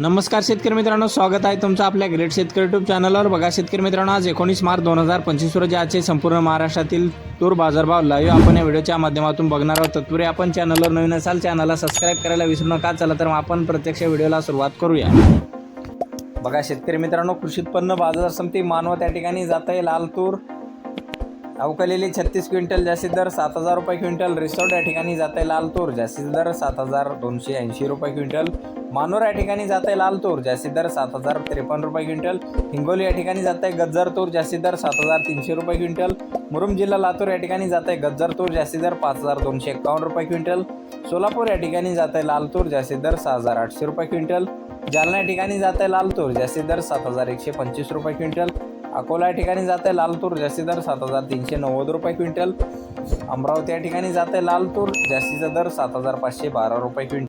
नमस्कार शेतकरी मित्रांनो स्वागत आहे तुमचं आपल्या ग्रेट शेतकरी युट्यूब चॅनलवर बघा शेतकरी मित्रांनो आज एकोणीस मार्च दोन हजार पंचवीस रोजी आजचे संपूर्ण महाराष्ट्रातील तूर बाजारभाव लाईव्ह आपण या व्हिडिओच्या माध्यमातून बघणार आहोत. तत्पूर्वी आपण चॅनलवर नवीन असाल चॅनलला सबस्क्राईब करायला विसरू नका. चला तर मग आपण प्रत्यक्ष व्हिडिओला सुरुवात करूया. बघा शेतकरी मित्रांनो कृषी उत्पन्न बाजार समिती मानव त्या ठिकाणी जात आहे लाल तूर. अवकालेली छत्तीस क्विंटल जास्तीत दर सात हजार रुपये क्विंटल. रिसोर्ट या ठिकाणी जाते लालतूर लाल तूर जास्तीत दर सात हजार दोनशे ऐंशी रुपये क्विंटल. मानूर या ठिकाणी जाते लालतूर लाल तूर जास्तीत दर सात हजार त्रेपन्न रुपये क्विंटल. हिंगोली या ठिकाणी जाते आहे गज्जर तूर जास्तीत दर सात हजार तीनशे रुपये क्विंटल. मुरुम जिल्हा लातूर या ठिकाणी जाते आहे गज्जर तूर जास्तीत दर पाच हजार दोनशे एकावन्न रुपये क्विंटल. सोलापूर या ठिकाणी जाते लालतूर लाल तूर जास्तीत दर सहा हजार आठशे रुपये क्विंटल. जालना या ठिकाणी जाते लालतूर लाल तूर जास्तीत दर सात हजार एकशे पंचवीस रुपये क्विंटल. अकोला या ठिकाणी जात आहे लाल तूर जास्तीत दर सात हजार तीनशे नव्वद रुपये क्विंटल. अमरावती या ठिकाणी जात आहे लाल तूर जास्तीचा दर सात हजार पाचशे बारा रुपये क्विंटल.